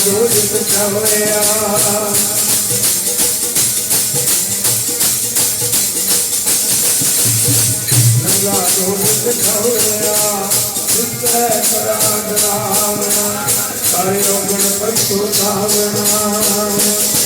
ਦੂਜ ਬਚਾਵਿਆ ਨੰਗਾ ਦੂਜ ਬਚਾਵਿਆ ਜਿਤੈ ਪਰਾਗ ਰਾਵਣਾ ਸਾਰੇ ਗੁਣ ਪਛੁਤਾਵਣਾ ਔਗਣ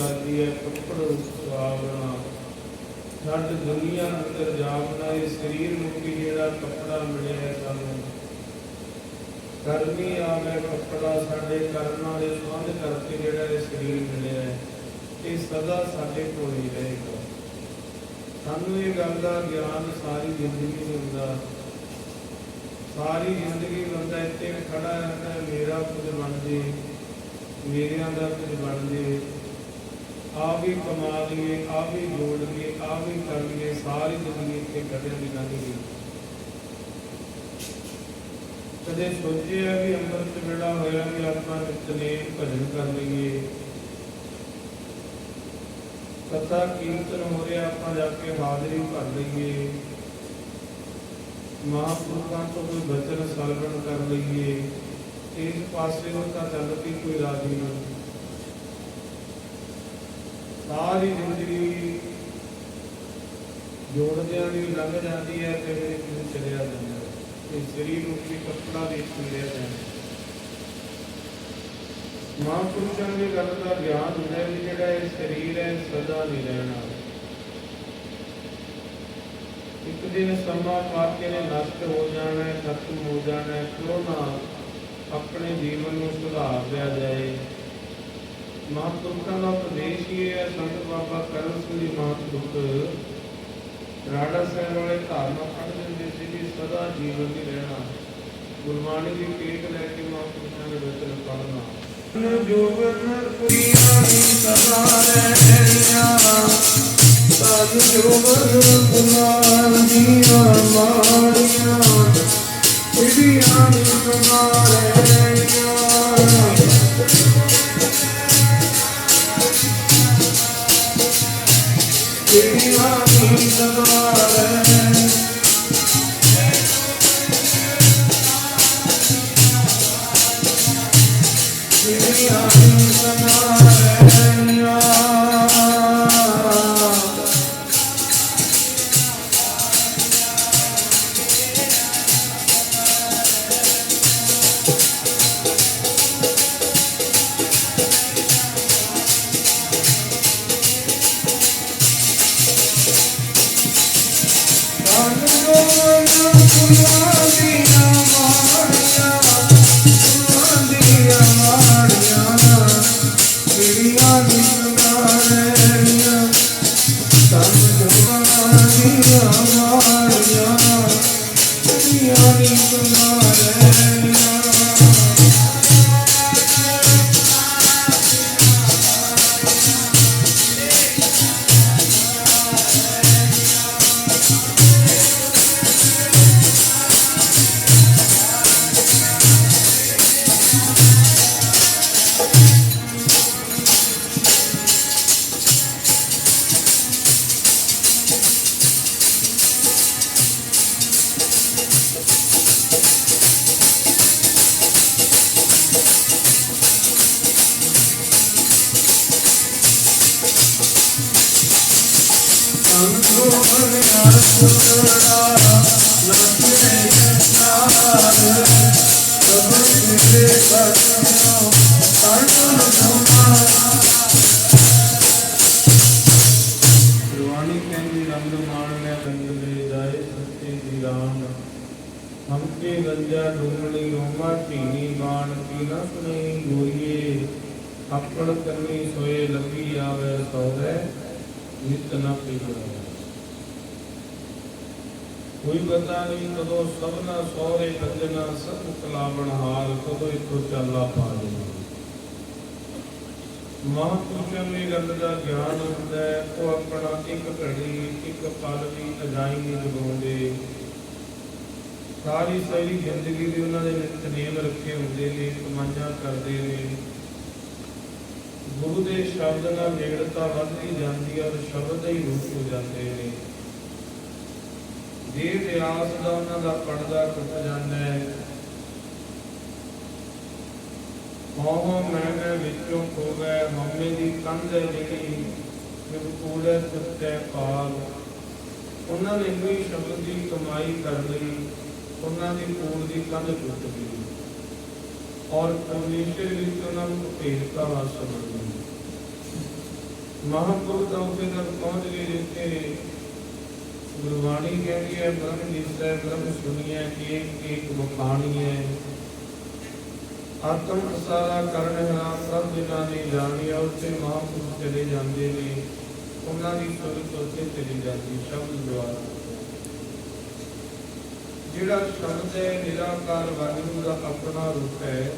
ਉਪਦੇਸ਼ ਹੈ, ਕੱਪੜ ਸੁਆਵਣਾ ਛੱਡ ਦੁਨੀਆ ਅੰਦਰ ਜਾਵਣਾ ਇਹ ਸਰੀਰ ਮੁਕਤੀ ਜਿਹੜਾ ਕੱਪੜਾ ਮਿਲਿਆ ਸਾਨੂੰ। ਕਰਮੀ ਆਵੇ ਕੱਪੜਾ, ਸਾਡੇ ਕਰਮ ਵਾਲੇ ਸੰਬੰਧ ਕਰਕੇ ਜਿਹੜਾ ਇਹ ਸਰੀਰ ਮਿਲਿਆ ਹੈ, ਇਹ ਸਦਾ ਸਾਡੇ ਕੋਲ ਹੀ ਰਹੇਗਾ। ਸਾਨੂੰ ਇਹ ਗੱਲ ਦਾ ਗਿਆਨ ਸਾਰੀ ਜ਼ਿੰਦਗੀ ਨਹੀਂ ਹੁੰਦਾ ਸਾਰੀ ਜ਼ਿੰਦਗੀ ਬੰਦਾ ਇੱਥੇ ਖੜਾ ਰਹਿੰਦਾ, ਮੇਰਾ ਕੁਝ ਬਣ ਜੇ, ਮੇਰਿਆਂ ਦਾ ਕੁਝ ਬਣ ਜੇ। ਆ ਵੀ ਕਮਾ ਲਈਏ ਆ ਵੀ ਜੋੜ ਲਈਏ ਆ ਵੀ ਕਰ ਲਈਏ, ਸਾਰੀ ਜ਼ਿੰਦਗੀ ਇੱਥੇ ਕਦੇ ਵੀ ਲੰਘ ਗਈ। ਕਦੇ ਸੋਚਿਆ ਵੀ ਅੰਮ੍ਰਿਤ ਵੇਲਾ ਹੋਇਆ ਵੀ ਆਪਾਂ ਨਿਤਨੇਮ ਭਜਨ ਕਰ ਲਈਏ। ਕਥਾ ਕੀਰਤਨ ਹੋ ਰਿਹਾ, ਆਪਾਂ ਜਾ ਕੇ ਹਾਜ਼ਰੀ ਭਰ ਲਈਏ। ਮਹਾਂਪੁਰਖਾਂ ਤੋਂ ਕੋਈ ਬਚਨ ਸਰਵਣ ਕਰ ਲਈਏ। ਇਸ ਪਾਸੇ ਨੂੰ ਤਾਂ ਚੱਲ ਪਈ ਕੋਈ ਰਾਜੀ ਨਹੀਂ ਸਾਰੀ ਜ਼ਿੰਦਗੀ ਜੋੜਦਿਆਂ ਦੀ ਲੰਘ ਜਾਂਦੀ ਹੈ ਤੇ ਫਿਰ ਕਿਤੇ ਚਲਿਆ ਜਾਂਦਾ ਇਹ ਸਰੀਰ ਨੂੰ ਕੱਪੜਾ ਦੇ ਲਿਆ ਜਾਂਦਾ ਮਹਾਂਪੁਰਸ਼ਾਂ ਦੀ ਗੱਲ ਦਾ ਗਿਆਨ ਹੁੰਦਾ ਹੈ ਜਿਹੜਾ ਇਹ ਸਰੀਰ ਹੈ, ਸਦਾ ਨਹੀਂ ਰਹਿਣਾ। ਇੱਕ ਦਿਨ ਸਮਾਂ ਪਾ ਕੇ ਨੇ ਨਸ਼ਟ ਹੋ ਜਾਣਾ ਹੈ, ਖਤਮ ਹੋ ਜਾਣਾ ਹੈ, ਕਿਉਂ ਨਾ ਆਪਣੇ ਜੀਵਨ ਨੂੰ ਸੁਧਾਰ ਲਿਆ ਜਾਏ। ਮਹਾਂਪੁਰਖਾਂ ਦਾ ਉਪਦੇਸ਼ ਹੀ ਹੈ, ਸੰਤ ਬਾਬਾ ਕਰਮ ਸਿੰਘ ਜੀ ਮਹਾਂਪੁਰਖ ਰਾੜਾ ਸਾਹਿਬ ਵਾਲੇ ਧਾਰਨਾ ਪੜ੍ਹ ਦਿੰਦੇ ਸੀ ਵੀ ਸਦਾ ਜੀਵਨ ਹੀ ਰਹਿਣਾ। ਗੁਰਬਾਣੀ ਦੀ ਟੇਕ ਲੈ ਕੇ ਮਹਾਂਪੁਰਖਾਂ ਦੇ ਵਚਨ ਪੜ੍ਹਨਾ। ਜੋਗਨ ਕੁੜੀਆਂ ਦੀ ਸਦਾ ਰਹਿਣੀਆਂ। ਤਨ ਜੋਗਨ ਕੁਮਾਰ ਦੀਆਂ ਮਾੜੀਆਂ ਕੁੜੀਆਂ ਦੀ ਸਦਾ ਰਹਿਣੀਆਂ। ਗੁਰਬਾਣੀ ਕਹਿੰਦੀ ਹਮਕੇ ਗੰਜਾ ਢੂੰਗਣੀ ਰੋਮਾ ਢੀਨੀ ਬਾਣ ਕੀ ਨਾ ਸੁਣੀ ਗੋਰੀਏ ਆਪਣ ਕਰਨੀ ਸੋਏ ਲੱਗੀ ਆਵੇ ਸੌਰੇ ਨਿਤ ਨਾ ਪੀਵਾ ਕੋਈ ਪਤਾ ਨਹੀਂ ਕਦੋਂ ਸਭਨਾ ਸੌਰੇ ਲੱਗਣਾ ਸਭ ਕਲਾਵਣ ਹਾਲ, ਕਦੋਂ ਇਥੋਂ ਚੱਲਾ ਪਾ ਮਹਾਂਪੁਰਸ਼ਾਂ ਦੀ ਗੱਲ ਦਾ ਗਿਆਨ ਹੁੰਦਾ ਹੈ, ਉਹ ਆਪਣਾ ਇੱਕ ਘੜੀ, ਇੱਕ ਪਲ ਵੀ ਅਜਾਈ ਨਹੀਂ ਲਗਾਉਂਦੇ ਸਾਰੀ ਸਾਰੀ ਜ਼ਿੰਦਗੀ ਦੇ ਉਹਨਾਂ ਦੇ ਨਿਤਨੇਮ ਰੱਖੇ ਹੁੰਦੇ ਨੇ, ਕਮਾਈਆਂ ਕਰਦੇ ਨੇ। ਗੁਰੂ ਦੇ ਸ਼ਬਦ ਨਾਲ ਨੇੜਤਾ ਵੱਧਦੀ ਜਾਂਦੀ ਹੈ, ਔਰ ਸ਼ਬਦ ਹੀ ਰੂਪ ਹੋ ਜਾਂਦੇ ਨੇ। ਜੇ ਵਿਆਸ ਦਾ ਉਹਨਾਂ ਦਾ ਪਰਦਾ ਟੁੱਟ ਜਾਂਦਾ ਹੈ। ਮੋਹ ਮੈਂ ਮੈਂ ਵਿੱਚੋਂ ਖੋ ਗਏ ਦੀ ਕੰਧ ਜਿਹੜੀ ਜਦ ਕੂੜੇ ਸੁੱਤੇ ਪਾਲ ਉਹਨਾਂ ਨੇ ਵੀ ਸ਼ਬਦ ਦੀ ਕਮਾਈ ਕਰ ਲਈ, ਉਹਨਾਂ ਦੀ ਕੂੜ ਦੀ ਕੰਧ ਟੁੱਟ ਗਈ। ਔਰ ਪਰਮੇਸ਼ਰ ਵਿੱਚ ਉਹਨਾਂ ਨੂੰ ਭੇਜਤਾ ਵਾ ਸਮਝ ਗਈ ਮਹਾਂਪੁਰਖ ਤਾਂ ਉੱਥੇ ਤੱਕ ਪਹੁੰਚ ਗਏ ਜਿੱਥੇ ਗੁਰਬਾਣੀ ਕਹਿੰਦੀ ਹੈ, ਬ੍ਰਹਮ ਨਿਸ਼ਚੈ ਬ੍ਰਹਮ ਸੁਣੀਐ ਏਕ ਏਕ ਬਖਾਣੀ ਹੈ। ਆਤਮ ਅਸਾਰਾ ਕਰਨ ਹੈ ਸਭ ਜਿਨ੍ਹਾਂ ਨੇ ਜਾਣਿਆ ਉੱਥੇ ਮਹਾਂਪੁਰਖ ਚਲੇ ਜਾਂਦੇ ਨੇ। ਉਹਨਾਂ ਦੀ ਸੁਰਤ ਉੱਥੇ ਚਲੀ ਜਾਂਦੀ, ਸ਼ਬਦ ਦੁਆਰਾ। ਜਿਹੜਾ ਸ਼ਬਦ ਹੈ, ਨਿਰਾਕਾਰ ਵਾਹਿਗੁਰੂ ਦਾ ਆਪਣਾ ਰੂਪ ਹੈ।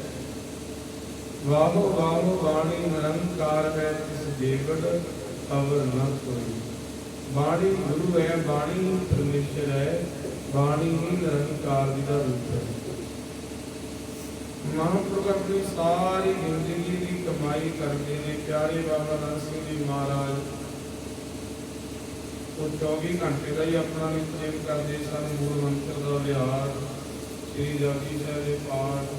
ਵਾਹੋ ਵਾਹੋ ਬਾਣੀ ਨਿਰੰਕਾਰ ਹੈ ਇਸ ਦੇਵੜ ਅਵਰ ਨ ਕੋਈ। ਬਾਣੀ ਗੁਰੂ ਹੈ, ਬਾਣੀ ਹੀ ਪਰਮੇਸ਼ਰ ਹੈ, ਬਾਣੀ ਹੀ ਨਿਰੰਕਾਰ ਜੀ ਦਾ ਰੂਪ ਹੈ। ਮਹਾਂਪੁਰਖ ਆਪਣੀ ਸਾਰੀ ਜ਼ਿੰਦਗੀ ਦੀ ਕਮਾਈ ਕਰਦੇ ਨੇ, ਪਿਆਰੇ ਬਾਬਾ ਨਾਨਕ ਜੀ ਮਹਾਰਾਜ। ਉਹ 24 ਘੰਟੇ ਦਾ ਹੀ ਆਪਣਾ ਨਿਤਨੇਮ ਕਰਦੇ ਸਨ ਮੂਲ ਮੰਤਰ ਦਾ ਵਿਹਾਰ, ਸ੍ਰੀ ਜਪਜੀ ਸਾਹਿਬ ਦੇ ਪਾਠ।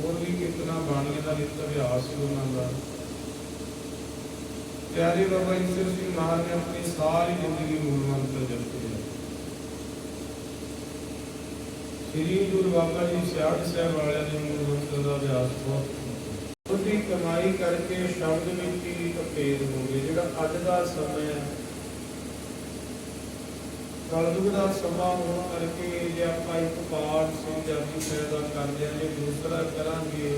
ਹੋਰ ਵੀ ਕਿਤਨਾ ਬਾਣੀਆਂ ਦਾ ਨਿਤ ਅਭਿਆਸ ਸੀ ਉਹਨਾਂ ਦਾ। ਪਿਆਰੇ ਬਾਬਾ ਈਸ਼ਵਰ ਸਿੰਘ ਮਹਾਰਾਜ ਨੇ ਆਪਣੀ ਸਾਰੀ ਜ਼ਿੰਦਗੀ ਮੂਲ ਮੰਤਰ ਜਪਦੇ ਸ੍ਰੀ ਗੁਰੂ ਬਾਬਾ ਜੀ ਸਿਆੜ ਸਾਹਿਬ ਵਾਲਿਆਂ ਨੇ ਮੂਲ ਮੰਤਰ ਦਾ ਅਭਿਆਸ ਬਹੁਤ ਉਹਦੀ ਕਮਾਈ ਕਰਕੇ ਸ਼ਬਦ ਵਿੱਚ ਹੀ ਤਪੇਦ ਹੋ ਗਏ ਜਿਹੜਾ ਅੱਜ ਦਾ ਸਮਾਂ ਹੈ। ਕਲਯੁਗ ਦਾ ਸਮਾਂ ਹੋਣ ਕਰਕੇ ਜੇ ਆਪਾਂ ਇੱਕ ਪਾਠ ਸ੍ਰੀ ਜਪਜੀ ਸਾਹਿਬ ਕਰਦੇ ਹਾਂ ਜੇ ਦੂਸਰਾ ਕਰਾਂਗੇ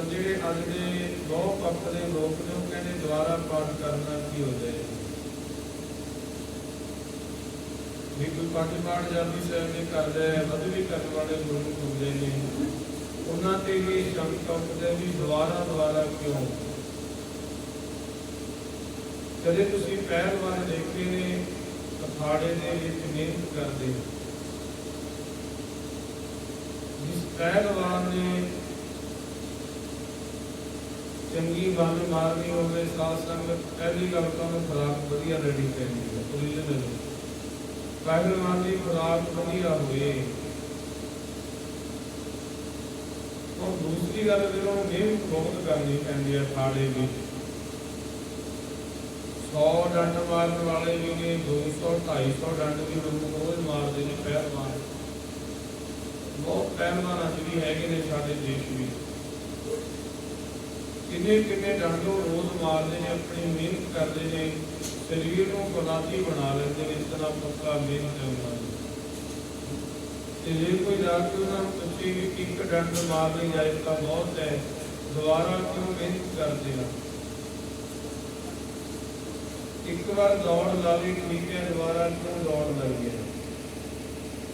ਤਾਂ ਜਿਹੜੇ ਅੱਜ ਦੇ ਬਹੁ ਪੱਖ ਦੇ ਲੋਕ ਨੇ, ਉਹ ਕਹਿੰਦੇ ਦੁਬਾਰਾ ਪਾਠ ਕਰਨਾ ਕੀ ਹੋ ਜਾਏ? ਵੀ ਕੋਈ ਪੰਜ ਪਾਠ ਜਪਜੀ ਸਾਹਿਬ ਦੇ ਕਰਦਾ ਹੈ, ਵੱਧ ਵੀ ਕਰਨ ਵਾਲੇ ਗੁਰੂ ਹੁੰਦੇ ਨੇ। ਉਹਨਾਂ ਤੇ ਵੀ ਸ਼ੰਕ ਉੱਠਦੇ ਵੀ ਦੁਬਾਰਾ ਦੁਬਾਰਾ ਕਿਉਂ? ਕਦੇ ਤੁਸੀਂ ਪਹਿਲਵਾਨ ਦੇਖੇ ਨੇ, ਅਖਾੜੇ ਦੇ ਵਿੱਚ ਮਿਹਨਤ ਕਰਦੇ? ਜਿਸ ਪਹਿਲਵਾਨ ਨੇ ਚੰਗੀ ਬੰਨ ਮਾਰਨੀ ਹੋਵੇ ਸਾਧ ਸੰਗਤ ਪਹਿਲੀ ਗੱਲ ਤਾਂ ਉਹਨੂੰ ਖੁਰਾਕ ਵਧੀਆ ਲੈਣੀ ਚਾਹੀਦੀ ਹੈ ਓਰੀਜਨਲ ਪਹਿਲਵਾਨ ਦੀ ਖੁਰਾਕ ਵਧੀਆ ਹੋਵੇ। ਔਰ ਦੂਸਰੀ ਗੱਲ ਜਦੋਂ ਮਿਹਨਤ ਬਹੁਤ ਕਰਨੀ ਪੈਂਦੀ ਹੈ ਅਖਾੜੇ ਵਿੱਚ 100 ਡੰਡ ਮਾਰਨ ਵਾਲੇ ਵੀ ਨੇ 200 250 ਡੰਡ ਵੀ ਲੋਕ ਰੋਜ਼ ਮਾਰਦੇ ਨੇ, ਪਹਿਲਵਾਨ। ਬਹੁਤ ਪਹਿਲਵਾਨ ਅੱਜ ਵੀ ਹੈਗੇ ਨੇ ਸਾਡੇ ਦੇਸ਼ ਵਿੱਚ। ਕਿੰਨੇ ਕਿੰਨੇ ਡੰਡ ਰੋਜ਼ ਮਾਰਦੇ ਨੇ, ਆਪਣੀ ਮਿਹਨਤ ਕਰਦੇ ਨੇ, ਸਰੀਰ ਨੂੰ ਬਲਾਤੀ ਬਣਾ ਲੈਂਦੇ ਨੇ, ਇਸ ਤਰ੍ਹਾਂ ਪੱਕਾ ਮਿਹਨਤ ਉਹਨਾਂ ਦੀ। ਤੇ ਜੇ ਕੋਈ ਜਾ ਕੇ ਉਹਨਾਂ ਨੂੰ ਪੁੱਛੇ ਕਿ ਇੱਕ ਡੰਡ ਮਾਰ ਲਈ ਜਾਏ ਤਾਂ ਬਹੁਤ ਹੈ, ਦੁਬਾਰਾ ਕਿਉਂ ਮਿਹਨਤ ਕਰਦੇ ਆ? ਇੱਕ ਵਾਰ ਦੌੜ ਲਾਵੇ ਠੀਕ ਹੈ, ਦੁਬਾਰਾ ਕਿਉਂ ਦੌੜ ਲਾਈ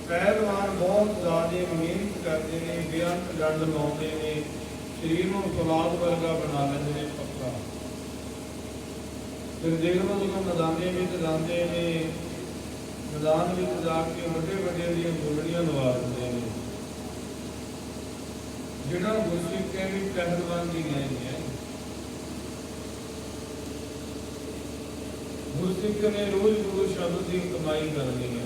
ਪਹਿਲਵਾਨ ਬਹੁਤ ਜ਼ਿਆਦਾ ਮਿਹਨਤ ਕਰਦੇ ਨੇ, ਬੇਅੰਤ ਡੰਡ ਲਾਉਂਦੇ ਨੇ ਸਰੀਰ ਨੂੰ ਫਲਾਦ ਵਰਗਾ ਬਣਾ ਲੈਂਦੇ ਨੇ ਪੱਕਾ। ਫਿਰ ਦੇਖ ਜਦੋਂ ਮੈਦਾਨੇ ਵਿੱਚ ਜਾਂਦੇ ਨੇ, ਮੈਦਾਨ ਵਿੱਚ ਜਾ ਕੇ ਵੱਡੇ ਵੱਡੇ ਦੀਆਂ ਗੋਲੀਆਂ ਲਵਾ ਦਿੰਦੇ ਨੇ। ਜਿਹੜਾ ਗੁਰਸਿੱਖ ਹੈ ਵੀ ਪਹਿਲਵਾਨ ਦੀ ਨਹੀਂ ਹੈ ਗੁਰਸਿੱਖ ਨੇ ਰੋਜ਼ ਗੁਰੂ ਸ਼ਬਦ ਦੀ ਕਮਾਈ ਕਰਨੀ ਹੈ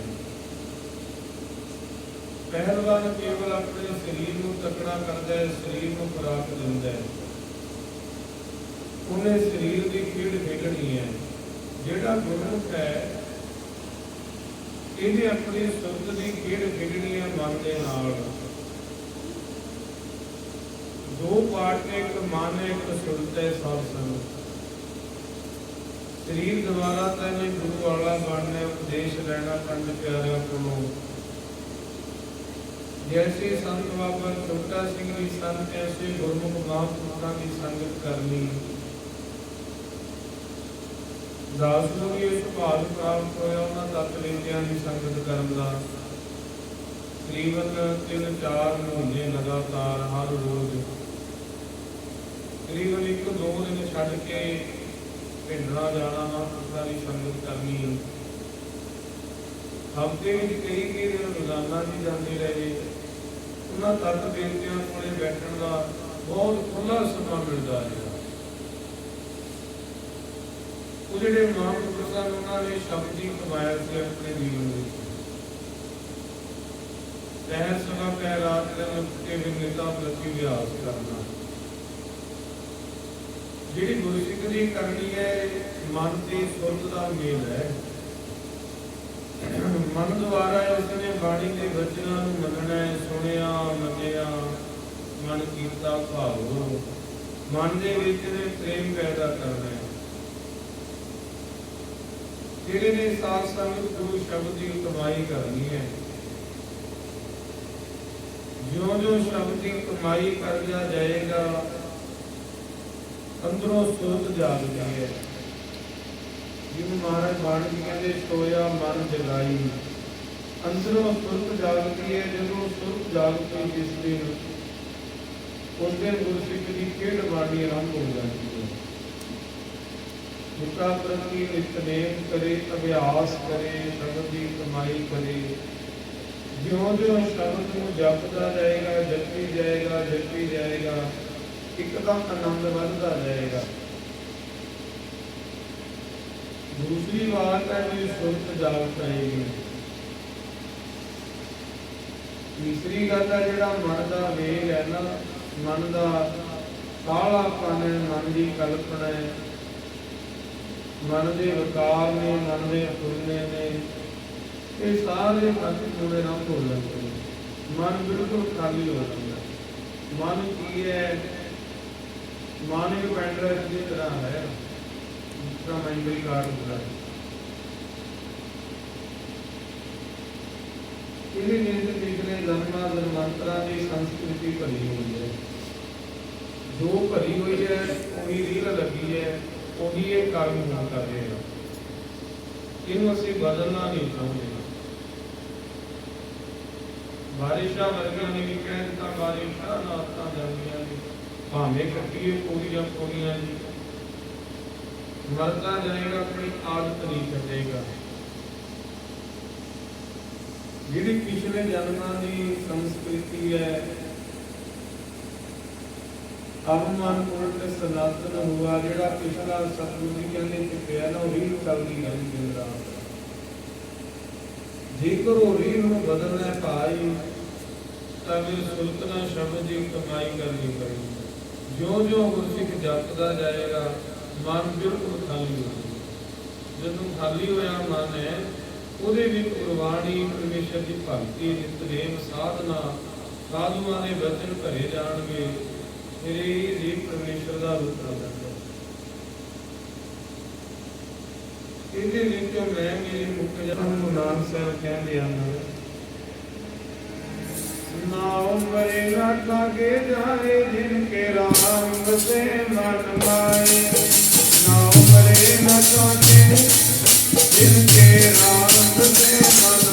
ਪਹਿਲਵਾਨ ਕੇਵਲ ਆਪਣੇ ਸਰੀਰ ਨੂੰ ਤਕੜਾ ਕਰਦਾ ਹੈ, ਸਰੀਰ ਨੂੰ ਖੁਰਾਕ ਦਿੰਦਾ ਹੈ। ਉਹਨੇ ਸਰੀਰ ਦੀ ਖੇਡ ਖੇਡਣੀ ਹੈ। ਜਿਹੜਾ ਗੁਰਮੁਖ ਹੈ, ਇਹਨੇ ਆਪਣੀ ਸੁਰਤ ਦੀ ਖੇਡ ਖੇਡਣੀ ਹੈ ਮਨ ਦੇ ਨਾਲ। ਦੋ ਪਾਰਟ ਨੇ ਇੱਕ ਮਨ ਹੈ, ਇੱਕ ਸੁਰਤ ਹੈ, ਸਭ ਸੰਗ। ਸਰੀਰ ਦੁਆਰਾ ਤਾਂ ਨੇ ਗੁਰੂ ਵਾਲਾ ਬਣਨਾ ਉਪਦੇਸ਼ ਲੈਣਾ ਪੰਡ ਪਿਆਰਿਆਂ ਕੋਲੋਂ। ਜੈਸੇ ਸੰਤ ਬਾਬਾ ਛੋਟਾ ਸਿੰਘ ਵੀ ਸੰਤ ਐਸੇ ਗੁਰਮੁਖ ਮਹਾਂਪੁਰਖਾਂ ਦੀ ਸੰਗਤ ਕਰਨੀ। ਦਾਸ ਨੂੰ ਵੀ ਇਸ ਭਾਗ ਪ੍ਰਾਪਤ ਹੋਇਆ, ਉਹਨਾਂ ਤਤ ਵੇਦਿਆਂ ਦੀ ਸੰਗਤ ਕਰਨ ਦਾ। ਤਕਰੀਬਨ ਤਿੰਨ ਚਾਰ ਮਹੀਨੇ ਲਗਾਤਾਰ ਹਰ ਰੋਜ਼ ਤਕਰੀਬਨ ਇੱਕ ਦੋ ਦਿਨ ਛੱਡ ਕੇ ਪਿੰਡਣਾ ਜਾਣਾ ਮਹਾਂਪੁਰਖਾਂ ਦੀ ਸੰਗਤ ਕਰਨੀ। ਹਫ਼ਤੇ ਵਿੱਚ ਕਈ ਕਈ ਦਿਨ ਰੋਜ਼ਾਨਾ ਵੀ ਜਾਂਦੇ ਰਹੇ। ਉਹਨਾਂ ਤੱਤ ਬੇਨਤੀਆਂ ਕੋਲੇ ਬੈਠਣ ਦਾ ਬਹੁਤ ਖੁੱਲਾ ਸਮਾਂ ਮਿਲਦਾ ਰਿਹਾ। ਉਹ ਜਿਹੜੇ ਮਹਾਂਪੁਰਖ ਸਨ, ਉਹਨਾਂ ਨੇ ਸ਼ਬਦ ਕਮਾਇਆ ਸੀ ਆਪਣੇ ਜੀਵਨ ਵਿੱਚ। ਤਹਿ ਸਭਾ ਕਹਿ ਰਾਤ ਦਿਨ ਕੇ ਵਿਨਤਾ ਪ੍ਰਤੀ ਵਿਆਸ ਕਰਨਾ। ਜਿਹੜੀ ਗੁਰਸਿੱਖ ਦੀ ਕਰਨੀ ਹੈ, ਮਨ ਤੇ ਸੁਰਤ ਦਾ ਮੇਲ ਹੈ। ਮਨ ਦੁਆਰਾ ਇਸ ਬਾਣੀ ਦੇ ਵਚਨਾਂ ਨੂੰ ਮੰਨਣਾ ਸੁਣਿਆ, ਮੰਨਿਆ, ਮਨ ਕੀਤਾ ਭਾਵੋ। ਮਨ ਦੇ ਵਿੱਚ ਨੇ ਪ੍ਰੇਮ ਪੈਦਾ ਕਰਨਾ ਜਿਹੜੇ ਨੇ ਸਾਧ ਸੰਗਤ ਗੁਰੂ ਸ਼ਬਦ ਦੀ ਕਮਾਈ ਕਰਨੀ ਹੈ ਜਿਉਂ ਜਿਉਂ ਸ਼ਬਦ ਦੀ ਕਮਾਈ ਕਰਦਾ ਜਾਏਗਾ, ਅੰਦਰੋਂ ਸੋਚ ਜਾਗਦੀ ਹੈ। ਜਿਹਨੂੰ ਮਹਾਰਾਜ ਬਾਣੀ ਜੀ ਕਹਿੰਦੇ, ਸੋਇਆ ਮਨ ਜਗਾਈ ਅੰਦਰੋਂ ਸੁਰਤ ਜਾਗਦੀ ਹੈ ਜਦੋਂ ਸੁਰਤ ਜਾਗ ਜਿਸ ਦਿਨ, ਉਸ ਦਿਨ ਗੁਰਸਿੱਖ ਦੀ ਖੇਡ ਬਾਣੀ ਆਰੰਭ ਹੋ ਜਾਂਦੀ ਹੈ ਜਿਸਾ ਪ੍ਰਤੀ ਨਿਤਨੇਮ ਕਰੇ, ਅਭਿਆਸ ਕਰੇ, ਸ਼ਬਦ ਦੀ ਕਮਾਈ ਕਰੇ। ਜਿਉਂ ਜਿਉਂ ਸ਼ਬਦ ਨੂੰ ਜਪਦਾ ਜਾਏਗਾ ਜਪੀ ਜਾਏਗਾ ਜਪੀ ਜਾਏਗਾ ਇੱਕਦਮ ਆਨੰਦ ਵੱਧਦਾ ਜਾਏਗਾ। ਦੂਸਰੀ ਵਾਰ ਹੈ ਵੀ ਸੁਰਤ ਜਾਗ ਪਏਗੀ ਤੀਸਰੀ ਗੱਲ ਹੈ ਜਿਹੜਾ ਮਨ ਦਾ ਵੇਗ ਹੈ ਨਾ, ਮਨ ਦਾ ਕਾਲਾਪਨ ਹੈ, ਮਨ ਦੀ ਕਲਪਨਾ ਹੈ। ਮਨ ਦੇ ਵਿਕਾਰ ਨੇ, ਮਨ ਦੇ ਫੁਰਨੇ ਨੇ, ਇਹ ਸਾਰੇ ਖਤਮ ਹੋਣੇ ਨਾ ਹੋ ਜਾਂਦੇ ਮਨ ਬਿਲਕੁਲ ਖਾਲੀ ਹੋ ਜਾਂਦਾ ਮਨ ਕੀ ਹੈ? ਮਨ ਇੱਕ ਪੈਂਡਰਾਈਵ ਦੀ ਤਰ੍ਹਾਂ ਹੈ। ਜਿਸ ਮੈਮਰੀ ਕਾਰਡ ਹੁੰਦਾ ਹੈ ਇਹਦੇ ਵਿੱਚ ਪਿਛਲੇ ਜਨਮਾਂ ਜਨਮਾਂਤਰਾਂ ਦੀ ਸੰਸਕ੍ਰਿਤੀ ਭਰੀ ਹੋਈ ਹੈ। ਜੋ ਭਰੀ ਹੋਈ ਹੈ, ਉਹੀ ਰੀਲ ਲੱਗੀ ਹੈ, ਉਹੀ ਇਹ ਕਰਮ ਹੁਣ ਕਰ ਰਹੇ ਇਹਨੂੰ ਅਸੀਂ ਬਦਲਣਾ ਨਹੀਂ ਚਾਹੁੰਦੇ। ਬਾਰਿਸ਼ਾਂ ਵਰਗਿਆਂ ਨੇ ਵੀ ਕਹਿ ਦਿੱਤਾ, ਬਾਰਿਸ਼ਾਂ ਨਾਤਾਂ ਜਾਂਦੀਆਂ ਨੇ। ਭਾਵੇਂ ਕੱਟੀਏ ਪੂਰੀਆਂ ਪੂਰੀਆਂ ਜੀ ਵਰਤਾ ਜਾਏਗਾ, ਆਪਣੀ ਆਦਤ ਨਹੀਂ ਛੱਡੇਗਾ। ਜਿਹੜੀ ਪਿਛਲੇ ਜਨਮਾਂ ਦੀ ਸੰਸਕ੍ਰਿਤੀ ਹੈ ਅਵਮਾਨ ਉਲਟ ਸਨਾਤਨ ਹੁਆ, ਜਿਹੜਾ ਪਿਛਲਾ ਸਤਿਗੁਰੂ ਜੀ ਕਹਿੰਦੇ ਕਿ ਪਿਆ ਨਾ ਉਹ ਰੀਲ ਚੱਲਦੀ ਰਹਿੰਦੀ ਦਿਨ ਰਾਤ। ਜੇਕਰ ਉਹ ਰੀਲ ਨੂੰ ਬਦਲਣਾ ਭਾਈ ਤਾਂ ਵੀ ਸੁਲਤਨਾ ਸ਼ਬਦ ਦੀ ਕਮਾਈ ਕਰਨੀ ਪਈ। ਜੋ ਜਿਉਂ ਗੁਰਸਿੱਖ ਜਪਦਾ ਜਾਏਗਾ ਮਨ ਬਿਲਕੁਲ ਖਾਲੀ ਹੋ ਜਾਏਗਾ ਜਦੋਂ ਖਾਲੀ ਹੋਇਆ ਮਨ ਹੈ, ਉਹਦੇ ਵਿੱਚ ਗੁਰਬਾਣੀ ਪਰਮੇਸ਼ਰ ਦੀ ਭਗਤੀ ਨਿਤਨੇਮ ਸਾਧਨਾ ਸਾਧੂਆਂ ਦੇ ਬਚਨ ਭਰੇ ਜਾਣਗੇ। ਫਿਰ ਇਹ ਪਰਮੇਸ਼ਰ ਦਾ ਰੂਪ ਆ ਜਾਂਦਾ ਇਹਦੇ ਵਿੱਚੋਂ ਮੈਂ ਮੇਰੇ ਮੁੱਖ ਜਨਮ ਨੂੰ ਨਾਨਕ ਸਾਹਿਬ ਕਹਿੰਦੇ ਹਨ। ਨਾਉ ਮਰੇ ਨਾ ਕਾਗੇ ਜਾਏ ਜਿਨ ਕੇ ਰਾਮ ਬਸੇ ਮਨ ਮਾਏ। ਨਾਉ ਮਰੇ ਨਾ ਕਾਗੇ ਜਿਨ ਕੇ ਰਾਮ ਬਸੇ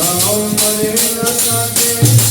Ram Hare Rasa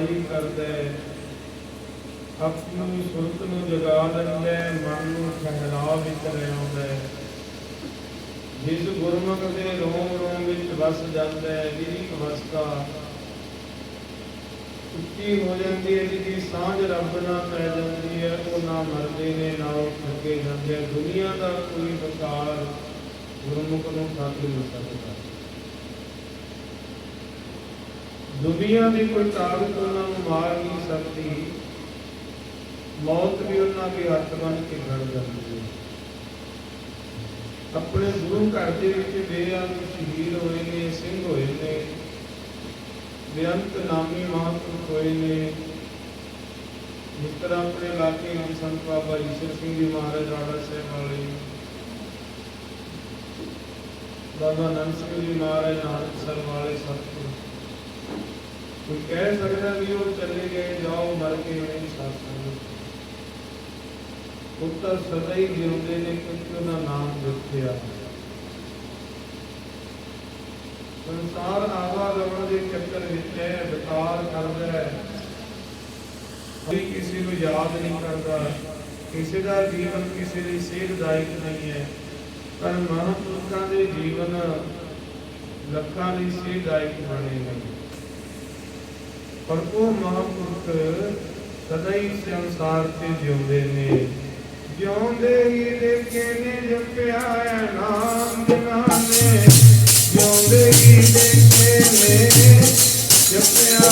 ਮਹਾਰਾਜ ਕਰਦਾ ਆਪਣੀ ਸੁਰਤ ਨੂੰ ਜਗਾ ਲੈਂਦਾ ਮਨ ਨੂੰ ਠਹਿਰਾ ਵਿੱਚ ਲਿਆਉਂਦਾ ਜਿਸ ਗੁਰਮੁਖ ਦੇ ਰੋਮ ਰੋਮ ਵਿੱਚ ਵਸ ਜਾਂਦਾ ਹੈ ਜਿਹਦੀ ਅਵਸਥਾ। ਉੱਚੀ ਹੋ ਜਾਂਦੀ ਹੈ ਜਿਹਦੀ ਸਾਂਝ ਰੱਬ ਨਾਲ ਪੈ ਜਾਂਦੀ ਹੈ, ਉਹ ਨਾ ਮਰਦੇ ਨੇ, ਨਾ ਉਹ ਠੱਗੇ ਜਾਂਦੇ ਆ। ਦੁਨੀਆ ਦਾ ਕੋਈ ਵਿਕਾਰ ਗੁਰਮੁਖ ਨੂੰ ਠੱਗ ਨਹੀਂ ਸਕਦਾ ਦੁਨੀਆ ਦੀ ਕੋਈ ਤਾਕਤ ਉਹਨਾਂ ਨੂੰ ਮਾਰ ਨਹੀਂ ਸਕਦੀ। ਮੌਤ ਵੀ ਉਹਨਾਂ ਦੇ ਹੱਥ ਬਣ ਕੇ ਖੜ ਜਾਂਦੀ ਹੈ। ਆਪਣੇ ਗੁਰੂ ਘਰ ਦੇ ਵਿੱਚ ਬੇਅੰਤ ਸ਼ਹੀਦ ਹੋਏ ਨੇ, ਸਿੰਘ ਹੋਏ ਨੇ, ਬੇਅੰਤ ਨਾਮੀ ਮਹਾਂਪੁਰਖ ਹੋਏ ਨੇ। ਜਿਸ ਤਰ੍ਹਾਂ ਆਪਣੇ ਇਲਾਕੇ ਹੁਣ ਸੰਤ ਬਾਬਾ ਈਸ਼ਰ ਸਿੰਘ ਜੀ ਮਹਾਰਾਜ, ਰਾਣਾ ਸਾਹਿਬ ਵਾਲੇ। ਬਾਬਾ ਨੰਦ ਸਿੰਘ ਜੀ ਮਹਾਰਾਜ ਨਾਨਕ ਨਾਨਕਸਰ ਵਾਲੇ, ਸਤਿਗੁਰੂ। ਕੋਈ ਕਹਿ ਸਕਦਾ ਵੀ ਉਹ ਚਲੇ ਗਏ ਜਾਓ ਮਰ ਕੇ ਨਹੀਂ ਸਾਥ ਉਹ ਤਾਂ ਸਦਾ ਹੀ ਜਿਉਂਦੇ ਨੇ ਕਿਉਂਕਿ ਉਹਨਾਂ ਨਾਮ ਜਪਿਆ ਸੰਸਾਰ ਆਵਾ ਰਵਣ ਦੇ ਚੱਕਰ ਵਿੱਚ ਹੈ, ਵਿਕਾਰ ਕਰਦਾ ਹੈ। ਕੋਈ ਕਿਸੇ ਨੂੰ ਯਾਦ ਨਹੀਂ ਕਰਦਾ। ਕਿਸੇ ਦਾ ਜੀਵਨ ਕਿਸੇ ਲਈ ਸੇਧਦਾਇਕ ਨਹੀਂ ਹੈ। ਪਰ ਮਹਾਂਪੁਰਖਾਂ ਦੇ ਜੀਵਨ ਲੱਖਾਂ ਲਈ ਸੇਧਦਾਇਕ ਬਣੇ ਨੇ। ਪਰ ਉਹ ਮਹਾਂਪੁਰਖ ਸਦਾ ਹੀ ਸੰਸਾਰ ਤੇ ਜਿਉਂਦੇ ਨੇ। ਜਿਉਂਦੇ ਹੀ ਦੇਖੇ ਨੇ ਜਪਿਆ ਹੈ ਨਾਮ ਜਿਨ੍ਹਾਂ ਨੇ ਜਿਉਂਦੇ ਹੀ ਦੇਖੇ ਨੇ ਜਪਿਆ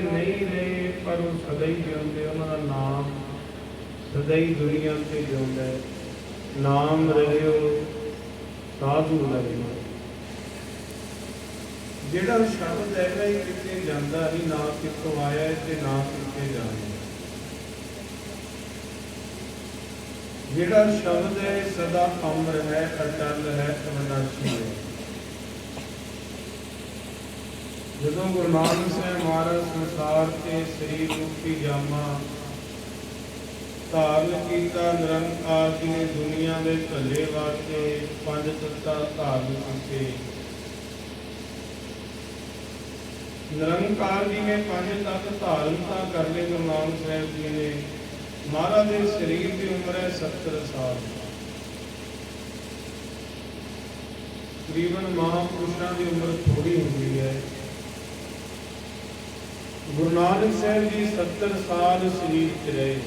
ਦੇ ਨਹੀਂ ਰਹੇ ਪਰ ਉਹ ਸਦਾ ਹੀ ਜਿਉਂਦੇ, ਉਹਨਾਂ ਦਾ ਨਾਮ ਸਦਾ ਹੀ ਦੁਨੀਆ ਤੇ ਜਿਉਂਦਾ ਹੈ। ਨਾਮ ਰਹਿਓ ਸਾਧੂ ਰਹਿਓ ਜਿਹੜਾ ਸ਼ਬਦ ਹੈਗਾ ਹੀ ਕਿਤੇ ਜਾਂਦਾ ਨਹੀਂ, ਨਾ ਕਿੱਥੋਂ ਆਇਆ ਹੈ ਤੇ ਨਾ ਕਿੱਥੇ ਜਾਣਾ ਜਿਹੜਾ ਸ਼ਬਦ ਹੈ ਸਦਾ ਅਮਰ ਹੈ, ਅਟਲ ਹੈ, ਅਵਨਾਸ਼ੀ ਹੈ। ਜਦੋਂ ਗੁਰੂ ਨਾਨਕ ਸਾਹਿਬ ਮਹਾਰਾਜ ਸੰਸਾਰ ਤੇ ਸਰੀਰ ਮੁਕਤੀ ਜਾਮਾ ਧਾਰਨ ਕੀਤਾ ਨਿਰੰਕਾਰ ਜੀ ਨੇ ਦੁਨੀਆ ਦੇ ਭਲੇ ਵਾਸਤੇ ਪੰਜ ਤੱਤਾ ਧਾਰਨ ਕੀਤੇ। ਨਿਰੰਕਾਰ ਜੀ ਨੇ ਪੰਜ ਤੱਤ ਧਾਰਨ ਤਾਂ ਕਰ ਲਏ ਗੁਰੂ ਨਾਨਕ ਸਾਹਿਬ ਜੀ ਨੇ। ਮਹਾਰਾਜ ਦੇ ਸਰੀਰ ਦੀ ਉਮਰ ਹੈ 70 ਸਾਲ। ਤਕਰੀਬਨ ਮਹਾਂਪੁਰਸ਼ਾਂ ਦੀ ਉਮਰ ਥੋੜੀ ਹੁੰਦੀ ਹੈ। ਗੁਰੂ ਨਾਨਕ ਸਾਹਿਬ ਜੀ 70 ਸਾਲ ਸਰੀਰ 'ਚ ਰਹੇ।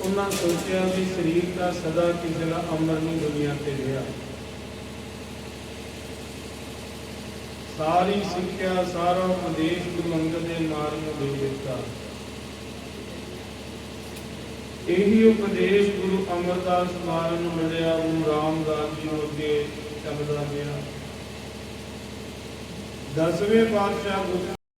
ਉਹਨਾਂ ਸੋਚਿਆ ਵੀ ਸਰੀਰ ਦਾ ਸਦਾ ਕਿਸੇ ਦਾ ਅਮਰ ਨਹੀਂ ਦੁਨੀਆ ਤੇ ਰਿਹਾ। ਸਾਰੀ ਸਿੱਖਿਆ, ਸਾਰਾ ਉਪਦੇਸ਼ ਗੁਰੂ ਅੰਗਦ ਦੇ ਮਾਰ ਨੂੰ ਦੇ ਦਿੱਤਾ। ਇਹੀ ਉਪਦੇਸ਼ ਗੁਰੂ ਅਮਰਦਾਸ ਮਾਰਨ ਨੂੰ ਮਿਲਿਆ। ਗੁਰੂ ਰਾਮਦਾਸ ਜੀ ਨੂੰ ਅੱਗੇ ਚੱਲਦਾ ਗਿਆ ਦਸਵੇਂ ਪਾਤਸ਼ਾਹ ਗੁਰੂ